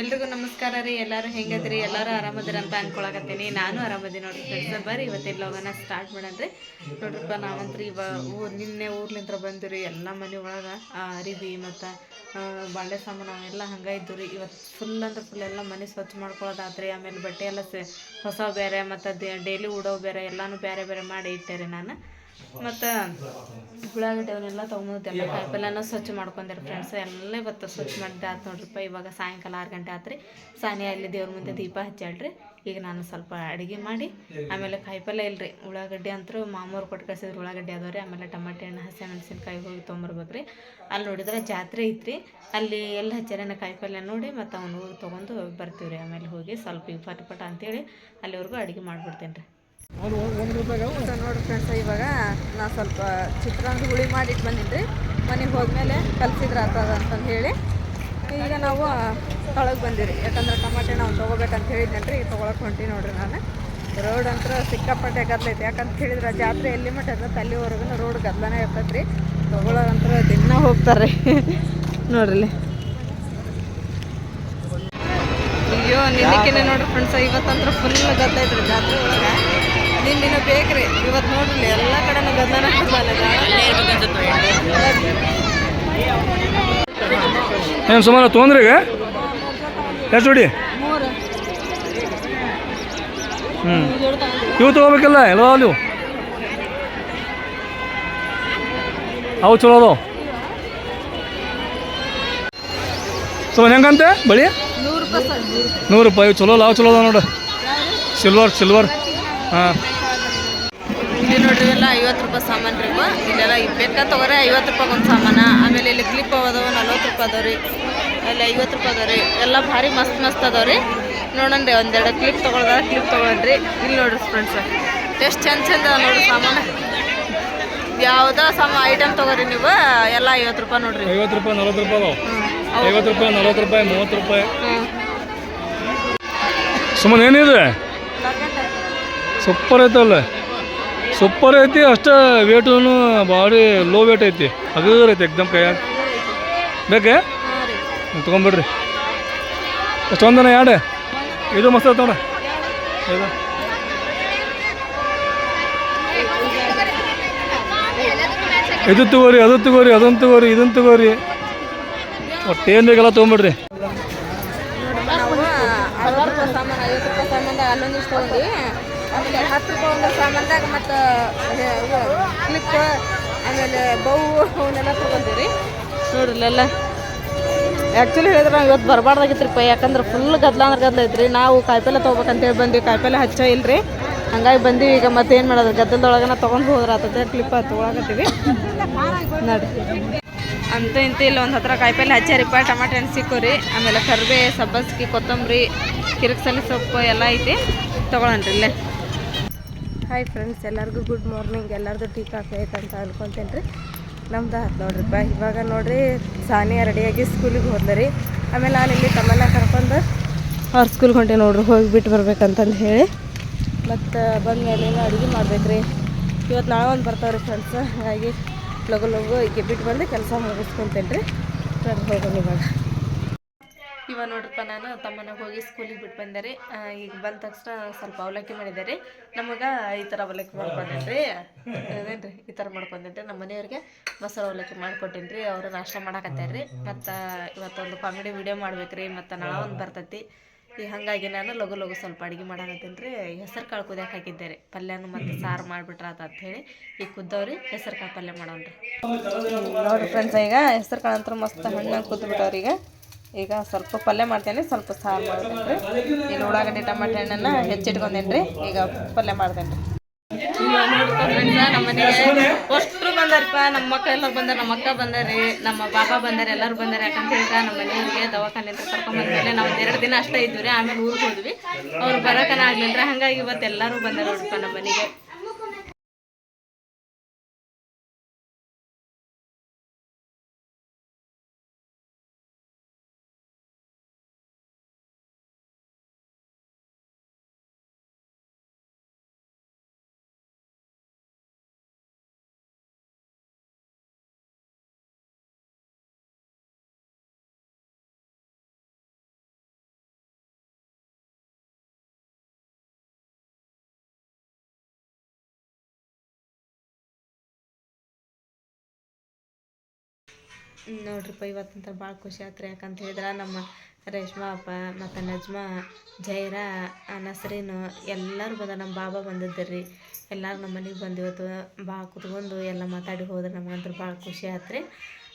ಎಲ್ರಿಗೂ ನಮಸ್ಕಾರ ರೀ. ಎಲ್ಲರೂ ಹೆಂಗದ್ರಿ? ಎಲ್ಲರೂ ಆರಾಮದಿರ ಅಂತ ಅನ್ಕೊಳಕತ್ತೀನಿ. ನಾನು ಆರಾಮದಿ ನೋಡ್ರಿ ಫ್ರೆಂಡ್ಸ್ ಬರ್ರಿ, ಇವತ್ತಿನ ಲೋಗನ ಸ್ಟಾರ್ಟ್ ಮಾಡನ್ರಿ ನೋಡ್ರಿಪ್ಪ, ನಾವಂತ್ರಿ ಇವ ಊರ್, ನಿನ್ನೆ ಊರ್ಲಿಂತ್ರ ಬಂದಿರಿ ಎಲ್ಲ ಮನೆ ಒಳಗೆ ಅರಿವಿ ಮತ್ತು ಬಾಳೆ ಸಾಮಾನು ಅವೆಲ್ಲ ಹಂಗೆ ಇದ್ದು ರೀ ಇವತ್ತು ಫುಲ್ ಅಂದ್ರೆ ಫುಲ್ ಎಲ್ಲ ಮನೆ ಸ್ವಚ್ಛ ಮಾಡ್ಕೊಳ್ಳೋದಾತ್ರಿ ಆಮೇಲೆ ಬಟ್ಟೆ ಎಲ್ಲ ಹೊಸ ಬೇರೆ ಮತ್ತು ಡೈಲಿ ಉಡೋ ಬೇರೆ ಎಲ್ಲನೂ ಬೇರೆ ಬೇರೆ ಮಾಡಿ ಇಟ್ಟೆ ರೀ ನಾನು. ಮತ್ತು ಉಳ್ಳಾಗಡ್ಡೆ ಅವನ್ನೆಲ್ಲ ತೊಗೊಂಬಂದು ಎಲ್ಲ ಕಾಯಿಪಲ್ಲೆನ ಸ್ವಚ್ಛ ಮಾಡ್ಕೊಂಡ್ರಿ ಫ್ರೆಂಡ್ಸ್ ಎಲ್ಲ ಇವತ್ತು ಸ್ವಚ್ಛ ಮಾಡಿದ್ದೆ. ಆತು ನೋಡ್ರಿಪ್ಪ ಇವಾಗ ಸಾಯಂಕಾಲ ಆರು ಗಂಟೆ ಆತ್ರಿ. ಸಾನಿ ಅಲ್ಲಿ ದೇವ್ರ ಮುಂದೆ ದೀಪ ಹಚ್ಚಾಳ್ರಿ. ಈಗ ನಾನು ಸ್ವಲ್ಪ ಅಡುಗೆ ಮಾಡಿ, ಆಮೇಲೆ ಕಾಯಿಪಲ್ಲೆ ಇಲ್ರಿ. ಉಳ್ಳಾಗಡ್ಡಿ ಅಂತೂ ಮಾಮೂರು ಕೊಟ್ಟು ಕಳ್ಸಿದ್ರು. ಉಳ್ಳಾಗಡ್ಡಿ ಅದಾವ್ರಿ ಆಮೇಲೆ ಟಮಾಟೆ ಹಣ್ಣು, ಹಸಿ ಮೆಣಸಿನ್ಕಾಯಿ ಹೋಗಿ ತೊಗೊಂಬರ್ಬೇಕ್ರಿ. ಅಲ್ಲಿ ನೋಡಿದ್ರೆ ಜಾತ್ರೆ ಐತ್ರಿ. ಅಲ್ಲಿ ಎಲ್ಲಿ ಹಚ್ಚಾರೇನ ಕಾಯಿಪಲ್ಲೆ ನೋಡಿ ಮತ್ತು ಅವ್ನು ಹೋಗಿ ತೊಗೊಂಡು ಬರ್ತೀವಿ ರೀ ಆಮೇಲೆ ಹೋಗಿ ಸ್ವಲ್ಪ ಪಟ ಪಟ ಅಂತೇಳಿ ಅಲ್ಲಿವರೆಗೂ ಅಡುಗೆ ಮಾಡಿಬಿಡ್ತೇನೆ ರೀ ನೋಡ್ರಿ ಫ್ರೆಂಡ್ಸ್ ಇವಾಗ ನಾ ಸ್ವಲ್ಪ ಚಿತ್ರಾನ್ನ ಹುಳಿ ಮಾಡಿಟ್ಟು ಬಂದಿದ್ರಿ. ಮನೆಗೆ ಹೋದ್ಮೇಲೆ ಕಲ್ಸಿದ್ರೆ ಆಗ್ತದ ಅಂತಂದು ಹೇಳಿ. ಈಗ ನಾವು ತೊಳಗೆ ಬಂದಿರಿ. ಯಾಕಂದ್ರೆ ಟಮಾಟೆ ನಾವು ತೊಗೋಬೇಕಂತ ಹೇಳಿದ್ನಲ್ರಿ, ಈಗ ತೊಗೊಳಕ್ಕೆ ಹೊಂಟಿ ನೋಡ್ರಿ ನಾನು. ರೋಡ್ ಅಂತ ಸಿಕ್ಕಾಪಟ್ಟೆ ಗದ್ಲೈತೆ ಯಾಕಂತ ಹೇಳಿದ್ರೆ, ಜಾತ್ರೆ ಎಲ್ಲಿ ಮಟ್ಟ ಇರ್ತೈತೆ ಅಲ್ಲಿವರೆಗೂ ರೋಡ್ ಗದ್ಲನೇ ಇರ್ತೈತೆ ರೀ ತೊಗೊಳೋರಂತ್ರ ದಿನ ಹೋಗ್ತಾರೆ. ನೋಡ್ರಿ ಅಯ್ಯೋ ನಿನ್ನಕ್ಕಿನ ನೋಡ್ರಿ ಫ್ರೆಂಡ್ಸ್ ಇವತ್ತಂದ್ರೆ ಫುಲ್ ಗದ್ದೈತ್ರಿ ಜಾತ್ರೆ ಒಳಗೆ. ನಿನ್ನ ದಿನ ಬೇಕ್ರಿ. ಇವತ್ತು ನೋಡ್ರಿ ಎಲ್ಲ ಕಡೆನೂ ಗಂಧನ ಏನು ಸುಮಾರು ತೊಗೊಂಡ್ರಿ ಈಗ? ಎಷ್ಟು ಹೊಡಿ ಹ್ಞೂ ಇವು ತೊಗೋಬೇಕಲ್ಲ ಎಲ್ಲೋ ಅಲ್ಲಿ ಅವು ಚಲೋ ಅದಾವ. ಸುಮ್ಮನೆ ಹೆಂಗಂತೆ ಬಳಿ? ನೂರು ರೂಪಾಯಿ ಚಲೋ ಅಲ್ಲ ಅವು ಚಲೋ ಅದಾವ ನೋಡು. ಸಿಲ್ವರ್ ಸಿಲ್ವರ್ ಹಾಂ. ರೂಪಾಯಿ ಸಾಮಾನು ರೀ. ಇಲ್ಲೆಲ್ಲ ಬೇಕಾ ತಗೋರಿ? ಐವತ್ತು ರೂಪಾಯಿ ಒಂದು ಸಾಮಾನ. ಆಮೇಲೆ ಇಲ್ಲಿ ಕ್ಲಿಪ್ ಅದಾವ ನಲ್ವತ್ತು ರೂಪಾಯಿ ಅದಾವ ರೀ. ಅಲ್ಲಿ ಐವತ್ತು ರೂಪಾಯಿ ಅದಾವ ರೀ. ಎಲ್ಲ ಭಾರಿ ಮಸ್ತ್ ಮಸ್ತ್ ಅದಾವ ರೀ. ನೋಡೋಣ ರೀ ಒಂದೆರಡು ಕ್ಲಿಪ್ ತೊಗೊಳ್ದಾರ ಕ್ಲಿಪ್ ತೊಗೊಳ್ರಿ. ಇಲ್ಲಿ ನೋಡ್ರಿ ಫ್ರೆಂಡ್ಸ್ ಎಷ್ಟು ಚಂದ ಚಂದ ಅದ ನೋಡ್ರಿ ಸಾಮಾನು. ಯಾವುದೋ ಸಮ ಐಟಮ್ ತೊಗೋರಿ ನೀವು. ಎಲ್ಲ ಐವತ್ತು ರೂಪಾಯಿ ನೋಡ್ರಿ. ಐವತ್ತು ರೂಪಾಯಿ ನಲ್ವತ್ತು ರೂಪಾಯಿ ಐವತ್ತು ರೂಪಾಯಿ ನಲ್ವತ್ತು ರೂಪಾಯಿ ಮೂವತ್ತು ರೂಪಾಯಿ. ಸುಮ್ಮನೆ ಏನಿದೆ? ಸೂಪರ್ ಐತಲ್ಲ. ಸೂಪರ್ ಐತಿ, ಅಷ್ಟೇ ವೇಟೂ ಭಾರಿ ಲೋ ವೇಟ್ ಐತಿ. ಹಗರ್ ಐತಿ ಎಕ್ದಮ್ ಕೈಯಾಗ. ಬೇಕೇ? ತೊಗೊಂಬಿಡ್ರಿ ಎಷ್ಟೊಂದನ ಯಾಡೆ ಇದು ಮಸ್ತ್ ಐತೆ ನೋಡ. ಇದು. ತಗೋರಿ, ಅದು ತಗೋರಿ ಅದನ್ನು ತಗೋರಿ ಇದನ್ನು ತಗೋರಿ. ಒಟ್ಟು ಏನು ಬೇಕಲ್ಲ ತೊಗೊಂಬಿಡ್ರಿ ಆಮೇಲೆ ಹತ್ತು ರೂಪಾಯಿ ಒಂದು ಸಾಮಾನ್ದಾಗ ಮತ್ತು ಕ್ಲಿಪ್ ಆಮೇಲೆ ಬೌ ಅವನ್ನೆಲ್ಲ ತೊಗೊಂತೀರಿ ನೋಡ್ರಿ ಎಲ್ಲ ಆ್ಯಕ್ಚುಲಿ ಹೇಳಿದ್ರೆ ನಾವು ಇವತ್ತು ಬರಬಾರ್ದಾಗಿತ್ತು ರೀ ಯಾಕಂದ್ರೆ ಫುಲ್ ಗದ್ಲ ಅಂದ್ರೆ ಗದ್ಲ ಐತ್ರಿ. ನಾವು ಕಾಯಿಪಲ್ಲೆ ತೊಗೋಬೇಕಂತೇಳಿ ಬಂದ್ವಿ ಕಾಯಿಪಲ್ಲೆ ಹಚ್ಚ ಇಲ್ರಿ. ಹಂಗಾಗಿ ಬಂದೀವಿ ಈಗ ಮತ್ತೆ ಏನು ಮಾಡೋದು? ಗದ್ದಲದೊಳಗನ ತೊಗೊಂಡು ಹೋದ್ರೆ ಆತದೆ ಕ್ಲಿಪ್ ತೊಗೊಳಕತ್ತೀವಿ. ನೋಡಿ ಅಂತ ಇಂತ ಇಲ್ಲ ಒಂದು ಹತ್ರ ಕಾಯಿಪಲ್ಲೆ ಹಚ್ಚಾರಿಪ್ಪ ಟಮಾಟೆ ಹಣ್ಣು ಸಿಕ್ಕೋರಿ. ಆಮೇಲೆ ಕರ್ಬೇ ಸಬ್ಬಸ್ಗಿ ಕೊತ್ತಂಬರಿ ಕಿರಿಕ್ಸಲಿ ಸೊಪ್ಪು ಎಲ್ಲ ಐತಿ. ತೊಗೊಳನ್ರಿ ಇಲ್ಲೇ. ಹಾಯ್ ಫ್ರೆಂಡ್ಸ್ ಎಲ್ಲರಿಗೂ ಗುಡ್ ಮಾರ್ನಿಂಗ್ ಎಲ್ಲರದು ಟೀ, ಕಾಫಿ ಅಂತ ಅನ್ಕೊತೇನೆ ರೀ ನಮ್ದು ಆಯ್ತು ನೋಡ್ರಿಪ್ಪ ಇವಾಗ ನೋಡ್ರಿ ಸಾನಿಯ ರೆಡಿಯಾಗಿ ಸ್ಕೂಲಿಗೆ ಹೋದ್ಲರಿ. ಆಮೇಲೆ ನಾನು ಇಲ್ಲಿ ತಮ್ಮನ್ನ ಕರ್ಕೊಂಡು ಅವ್ರ ಸ್ಕೂಲ್ಗೆ ಹೊಂಟೆ ನೋಡ್ರಿ ಹೋಗಿಬಿಟ್ಟು ಬರ್ಬೇಕಂತಂದು ಹೇಳಿ. ಮತ್ತು, ಬಂದ ಮೇಲೆ ಅಡುಗೆ ಮಾಡ್ಬೇಕು ರೀ ಇವತ್ತು ನಾಳೆ ಒಂದು ಬರ್ತಾವ್ರಿ ಫ್ರೆಂಡ್ಸ್ ಹಾಗಾಗಿ ಲಗು ಲಗು ಈಗ ಬಿಟ್ಟು ಬಂದು ಕೆಲಸ ಮುಗಿಸ್ಕೊಂತೇನೆ ರೀ ಹೋಗೋಣ ಇವಾಗ. ಇವಾಗ ನೋಡ್ರಪ್ಪ ನಾನು ತಮ್ಮನ ಹೋಗಿ ಸ್ಕೂಲಿಗೆ ಬಿಟ್ಟು ಬಂದೆ ರೀ. ಈಗ ಬಂದ ತಕ್ಷಣ ಸ್ವಲ್ಪ ಅವಲಕ್ಕಿ ಮಾಡಿದ್ದಾರೆ ರೀ. ನಮಗೆ ಈ ಥರ ಅವಲಕ್ಕಿ ಮಾಡ್ಕೊಂಡೇನಿ ರೀ. ಅದೇನು ರೀ ಈ ಥರ ಮಾಡ್ಕೊಂಡೇನ್ರಿ ರೀ. ನಮ್ಮ ಮನೆಯವ್ರಿಗೆ ಮೊಸರು ಅವಲಕ್ಕಿ ಮಾಡ್ಕೊಟ್ಟೇನಿ ರೀ. ಅವರು ನಾಷ್ಟ ಮಾಡಾಕತ್ತಾರ ರೀ. ಮತ್ತು ಇವತ್ತೊಂದು ಕಾಮಿಡಿ ವಿಡಿಯೋ ಮಾಡ್ಬೇಕು ರೀ. ಮತ್ತು ನಾಳೆ ಒಂದು ಬರ್ತೈತಿ. ಈಗ ಹಾಗಾಗಿ ನಾನು ಲಘು ಲಘು ಸ್ವಲ್ಪ ಅಡುಗೆ ಮಾಡಾಕತ್ತೀನಿ ರೀ. ಹೆಸರು ಕಾಳು ಕುದಿಯಕ್ಕೆ ಹಾಕಿದ್ದೆ ರೀ. ಪಲ್ಯನೂ ಮತ್ತು ಸಾರು ಮಾಡಿಬಿಟ್ರೆ ಅಂತ ಹೇಳಿ ಈಗ ಕುದ್ದವ್ರಿ ಹೆಸರು ಕಾಳು ಪಲ್ಯ ಮಾಡೋಣ್ರಿ ನೋಡಿರಿ ಫ್ರೆಂಡ್ಸ್ ಈಗ ಹೆಸರು ಕಾಳು ಅಂತ ಮಸ್ತ್ ಹಣ್ಣಾಗಿ ಕುದ್ಬಿಟ್ಟವ್ರಿ ಈಗ. ಈಗ ಸ್ವಲ್ಪ ಪಲ್ಯ ಮಾಡ್ತೇನೆ, ಸ್ವಲ್ಪ ಸಾರು ಮಾಡ್ತೇನೆ ರೀ ಈಗ ಉಳ್ಳಾಗಡ್ಡೆ, ಟಮಾಟೆ ಹಣ್ಣನ್ನು ಹೆಚ್ಚಿಟ್ಕೊಂಡೇನೆ ರೀ ಈಗ ಪಲ್ಯ ಮಾಡ್ತೇನೆ ರೀ ನಮ್ಮ ಮನೆಗೆ ಅಷ್ಟ್ರು ಬಂದಾರಪ್ಪ. ನಮ್ಮ ಮಕ್ಕ ಎಲ್ಲರೂ ಬಂದಾರ, ನಮ್ಮ ಅಕ್ಕ ಬಂದಾರಿ, ನಮ್ಮ ಬಾಬಾ ಬಂದಾರ, ಎಲ್ಲರೂ ಬಂದಾರ. ಯಾಕಂತ ಹೇಳ್ತಾ ನಮ್ಮ ಮನೆಯವ್ರಿಗೆ ದವಾಖಾನೆ ಅಂತ ನಾವು ಎರಡು ದಿನ ಅಷ್ಟೇ ಇದ್ವಿ ರೀ. ಆಮೇಲೆ ಊರಿಗೆ ಹೋದ್ವಿ. ಅವ್ರು ಬರೋಕನ ಆಗ್ಲಿಲ್ಲ ಹಂಗಾಗಿ ಇವತ್ತು ಎಲ್ಲರೂ ಬಂದಾರ ನೋಡಪ್ಪ ನಮ್ಮ ಮನೆಗೆ. ನೋಡ್ರಿಪ್ಪ ಇವತ್ತಂತ ಭಾಳ ಖುಷಿ ಆತ್ರಿ. ಯಾಕಂತ ಹೇಳಿದ್ರೆ, ನಮ್ಮ ರೇಷ್ಮಾ ಅಪ್ಪ ಮತ್ತು ನಜ್ಮಾ, ಜೈರಾ ನಸ್ರೀನು ಎಲ್ಲರೂ ಬಂದ ನಮ್ಮ ಬಾಬಾ ಬಂದಿದ್ದರು. ರೀ ಎಲ್ಲರೂ ನಮ್ಮ ಮನೆಗೆ ಬಂದಿವತ್ತು ಭಾಳ ಕುತ್ಕೊಂಡು ಎಲ್ಲ ಮಾತಾಡಿ ಹೋದ್ರೆ ನಮಗಂತೂ ಭಾಳ ಖುಷಿ ಆಯ್ತು ರೀ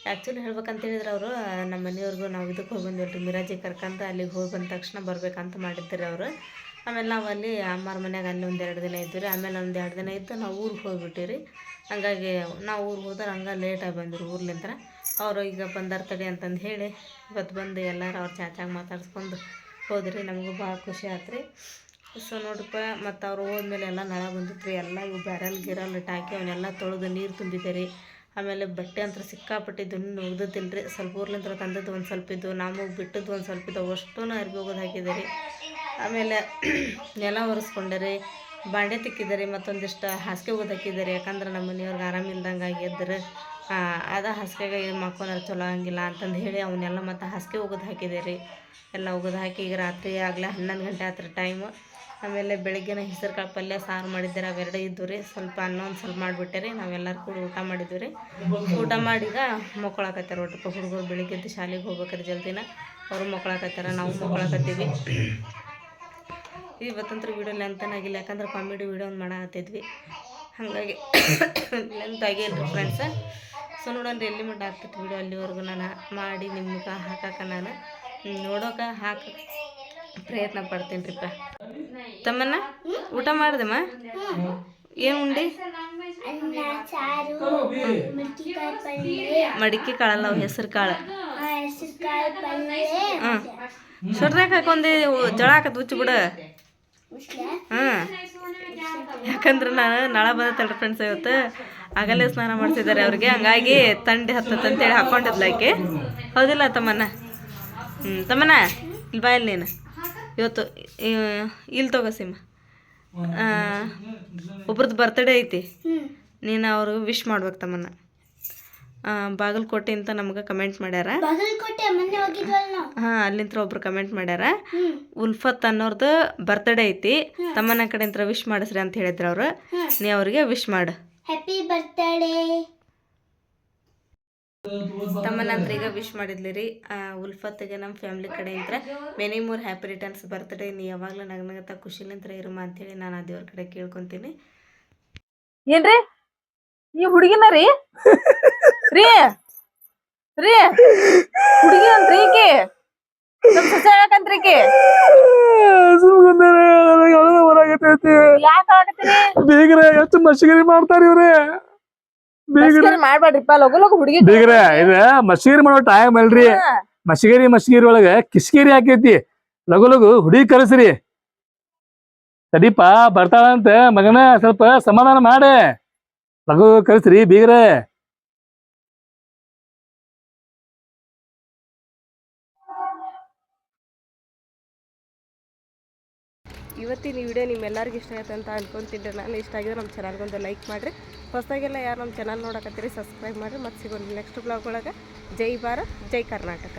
ಆ್ಯಕ್ಚುಲಿ ಹೇಳ್ಬೇಕಂತ ಹೇಳಿದ್ರೆ ಅವರು, ನಮ್ಮ ಮನೆಯವ್ರಿಗೂ ನಾವು ಇದಕ್ಕೆ ಹೋಗಿ ರೀ ಮಿರಾಜಿ ಕರ್ಕಂತ ಅಲ್ಲಿಗೆ ಹೋಗಿ ಬಂದ ತಕ್ಷಣ ಬರ್ಬೇಕಂತ ಮಾಡಿದ್ರಿ ಅವರು. ಆಮೇಲೆ ನಾವು ಅಲ್ಲಿ ಅಮ್ಮಾರ ಮನೆಯಾಗ ಅಲ್ಲಿ ಒಂದು ಎರಡು ದಿನ ಇದ್ವಿ ರೀ ಆಮೇಲೆ ಒಂದು ಎರಡು ದಿನ ಇದ್ದು ನಾವು ಊರಿಗೆ ಹೋಗ್ಬಿಟ್ಟಿರಿ ಹಂಗಾಗಿ ನಾವು ಊರಿಗೆ ಹೋದ್ರೆ ಹಂಗೆ ಲೇಟಾಗಿ ಬಂದರು ಊರ್ಲಿಂದ ಅವರು ಈಗ ಬಂದಾರ ತಡಿ ಅಂತಂದು ಹೇಳಿ ಇವತ್ತು ಬಂದು ಎಲ್ಲರೂ ಅವ್ರು ಚಾಚಾಗಿ ಮಾತಾಡ್ಸ್ಕೊಂಡು ಹೋದ್ರಿ, ನಮಗೂ ಭಾಳ ಖುಷಿ ಆತ್ರಿ. ಸೊ ನೋಡ್ರಪ್ಪ, ಮತ್ತು ಅವ್ರು ಹೋದ್ಮೇಲೆ ಎಲ್ಲ ನಳ ಬಂದಿತ್ತು ರೀ ಎಲ್ಲ ಇವು ಬ್ಯಾರಲ್ ಗಿರಲ್ ಹಾಕಿ ಅವನ್ನೆಲ್ಲ ತೊಳೆದು ನೀರು ತುಂಬಿದೆ ರೀ ಆಮೇಲೆ ಬಟ್ಟೆ ಅಂತ ಸಿಕ್ಕಾಪಟ್ಟಿದ್ದು ನುಗ್ದಿಲ್ಲ ರೀ ಸ್ವಲ್ಪ ಊರ್ಲಿಂದ ತಂದದ್ದು ಒಂದು ಸ್ವಲ್ಪ ಇದ್ದು ನಮಗೆ ಬಿಟ್ಟದ್ದು ಒಂದು ಸ್ವಲ್ಪ ಇದ್ದು ಅಷ್ಟೂ ಅರ್ಬಿ ಹೋಗೋದು ಹಾಕಿದೆ ರೀ ಆಮೇಲೆ ನೆಲ ಒರೆಸ್ಕೊಂಡೆ ಬಾಂಡೆ ತಿಕ್ಕಿದ್ದಾರೆ ಮತ್ತೊಂದಿಷ್ಟು ಹಾಸಿಗೆ ಹೋಗೋದು ಹಾಕಿದ್ದಾರೆ ಯಾಕಂದ್ರೆ ನಮ್ಮ ಮನೆಯವ್ರಿಗೆ ಆರಾಮಿಲ್ದಂಗೆ ಆಗಿದ್ರೆ ಅದ ಹಾಸಿಗೆಗೆ ಇದು ಮಾಡ್ಕೊಂಡ್ರೆ ಚಲೋ ಹಂಗಿಲ್ಲ ಅಂತಂದು ಹೇಳಿ ಅವನ್ನೆಲ್ಲ ಮತ್ತು ಹಾಸಿಗೆ ಒಗದು ಹಾಕಿದೆ ರೀ. ಎಲ್ಲ ಒಗದು ಹಾಕಿ ಈಗ ರಾತ್ರಿ ಆಗಲೇ ಹನ್ನೊಂದು ಗಂಟೆ ಆತ್ರ ಟೈಮು ಆಮೇಲೆ ಬೆಳಗ್ಗೆನ ಹೆಸರು ಕಾಳು ಪಲ್ಯ, ಸಾರು ಮಾಡಿದ್ದೀರ ಅವೆರಡೇ ಇದ್ದು ರೀ. ಸ್ವಲ್ಪ ಅನ್ನ ಒಂದು ಸ್ವಲ್ಪ ಮಾಡಿಬಿಟ್ಟೆ ರೀ. ನಾವೆಲ್ಲರೂ ಕೂಡ ಊಟ ಮಾಡಿದ್ವಿ ರೀ. ಊಟ ಮಾಡಿದ ಮಕ್ಕಳಾಕತ್ತಾರೆ ಒಟ್ಟಪ್ಪ ಹುಡುಗರು ಬೆಳಿಗ್ಗೆ ಎದ್ದು ಶಾಲೆಗೆ ಹೋಗ್ಬೇಕಾರೆ ಜಲ್ದಿನ. ಅವರು ಮಕ್ಕಳಾಕತ್ತಾರ ನಾವು ಮಕ್ಕಳಾಕತ್ತೀವಿ. ಇವತ್ತಂತ್ರ ವೀಡಿಯೋ ಲೆಂತನಾಗಿಲ್ಲ ಯಾಕಂದ್ರೆ ಕಾಮಿಡಿ ವೀಡಿಯೋ ಒಂದು ಮಾಡತ್ತಿದ್ವಿ ಹಾಗಾಗಿ ಲೆಂತ್ ಆಗಿಲ್ಲ ರೀ ಫ್ರೆಂಡ್ಸ ಸೊ ನೋಡೋಣ ಎಲ್ಲಿ ಮಟ್ಟ ಆಗ್ತೈತೆ ವೀಡಿಯೋ ಅಲ್ಲಿವರೆಗೂ ನಾನು ಮಾಡಿ ನಿಮ್ಗೆ ಹಾಕಕ್ಕೆ ನಾನು ನೋಡೋಕೆ ಹಾಕ ಪ್ರಯತ್ನ ಪಡ್ತೀನಿ ರೀಪ್ಪ ತಮ್ಮನ್ನ ಊಟ ಮಾಡ್ದಮ್ಮ? ಏನು ಉಂಡಿ? ಮಡಿಕೆ ಕಾಳಲ್ಲ ಅವು, ಹೆಸರು ಕಾಳು. ಹಾಂ ಹಾಕೊಂಡಿ ಹಾಕೊಂಡೆ ಜಳ ಹಾಕತ್ ಉಚ್ಚು ಬಿಡು. ಹಾಂ ಯಾಕಂದ್ರೆ ನಾನು ನಳ ಬಂದ್ರೆ ಫ್ರೆಂಡ್ಸ್ ಇವತ್ತು. ಆಗಲೇ ಸ್ನಾನ ಮಾಡ್ತಿದ್ದಾರೆ ಅವ್ರಿಗೆ. ಹಂಗಾಗಿ ತಂಡಿ ಹತ್ತ ಅಂತೇಳಿ ಹಾಕೊಂಡಿದ್ಲ ಆಕೆ. ಹೌದಿಲ್ಲ ತಮ್ಮನ್ನ ಹ್ಞೂ ತಮ್ಮನ ಇಲ್ಲಿ ಬಾಯಲ್ಲಿ ನೀನು. ಇವತ್ತು ಇಲ್ಲಿ ತಗೋ ಸಿಮ್ಮ ಒಬ್ರದ್ದು ಬರ್ತಡೇ ಐತಿ. ನೀನು ಅವರು ವಿಶ್ ಮಾಡ್ಬೇಕು ತಮ್ಮನ್ನ ಆ, ಬಾಗಲಕೋಟೆ ಅಂತ ನಮ್ಗೆ ಕಮೆಂಟ್ ಮಾಡ್ಯಾರ. ಹಾಂ ಅಲ್ಲಿಂತ್ರ ಒಬ್ರು ಕಮೆಂಟ್ ಮಾಡ್ಯಾರ. ಉಲ್ಫತ್ ಅನ್ನೋರ್ದು ಬರ್ತ್ಡೇ ಐತಿ. ತಮ್ಮನ ಕಡೆಂತ್ರ ವಿಶ್ ಮಾಡಿಸ್ರಿ ಅಂತ ಹೇಳಿದ್ರು ಅವರು. ನೀ ಅವರಿಗೆ ವಿಶ್ ಮಾಡು. ಹ್ಯಾಪಿ ಬರ್ತ್ಡೇ ತಮ್ಮನ ಹತ್ರ ಈಗ ವಿಶ್ ಮಾಡಿದ್ಲಿ ರೀ ಆ, ಉಲ್ಫತ್ಗೆ ನಮ್ಮ ಕಡೆ ಕಡೆಯಿಂದ ಮೆನಿ ಮೂರ್ ಹ್ಯಾಪಿ ರಿಟರ್ನ್ಸ್ ಬರ್ತ್ಡೇ ನೀ ಯಾವಾಗಲೂ ನಗನಗತ್ತ ಖುಷಿಲಿಂತ್ರ ಇರುಮ ಅಂತೇಳಿ ನಾನು ಆ ದೇವ್ರ ಕಡೆ ಕೇಳ್ಕೊಂತೀನಿ. ಏನ್ರಿ? ಈ ಹುಡುಗಿನ ರೀ? ರೀ? ರೀ? ಹುಡುಗಿ ಅಂತ ನಮ್ ಸೊಸೆ ಯಾಕಂತ್ರಿ ಈಕಿ ಯಾಕ ಆಗತ್ತೀರಿ ಬೀಗ್ರೆ ಎಷ್ಟು ಮಸಿಗರಿ ಮಾಡ್ತಾರ ಇವ್ರೆ? ಬೀಗ್ರೆ ಮಾಡ್ಬೇಡ್ರಿಪ್ಪ ಲಗು ಲಗು ಹುಡುಗಿ. ಬೀಗ್ರೆ ಇದ ಮಸಿಗರಿ ಮಾಡೋ ಟೈಮ್ ಅಲ್ರಿ. ಮಸಿಗಿರಿ ಮಸಿಗಿರಿ ಒಳಗ ಕಿಸ್ಕಿರಿ ಹಾಕೈತಿ. ಲಗು ಲಗು ಹುಡುಗಿ ಕರೆಸ್ರಿ. ತಡಿಪ ಬರ್ತಾಳಂತ ಮಗನ ಸ್ವಲ್ಪ ಸಮಾಧಾನ ಮಾಡೆ. ಲಗು ಕರೆಸ್ರಿ ಬೀಗ್ರೆ. ಇವತ್ತಿನ ಈ ವಿಡಿಯೋ ನಿಮ್ಮೆಲ್ಲರಿಗೂ ಇಷ್ಟ ಆಯ್ತು ಅಂತ ಅನ್ಕೊಂತಿದ್ದೆ ನಾನು ಇಷ್ಟ ಆಗಿದ್ರೆ ನಮ್ಮ ಚಾನಲ್ಗೊಂದು ಲೈಕ್ ಮಾಡಿರಿ. ಹೊಸದಾಗೆಲ್ಲ ಯಾರು ನಮ್ಮ ಚಾನಲ್ ನೋಡಕತ್ತೀರಿ ಸಬ್ಸ್ಕ್ರೈಬ್ ಮಾಡಿರಿ. ಮತ್ತು ಸಿಗೋಣ ನೆಕ್ಸ್ಟ್ ಬ್ಲಾಗ್ ಒಳಗೆ. ಜೈ ಭಾರತ್, ಜೈ ಕರ್ನಾಟಕ.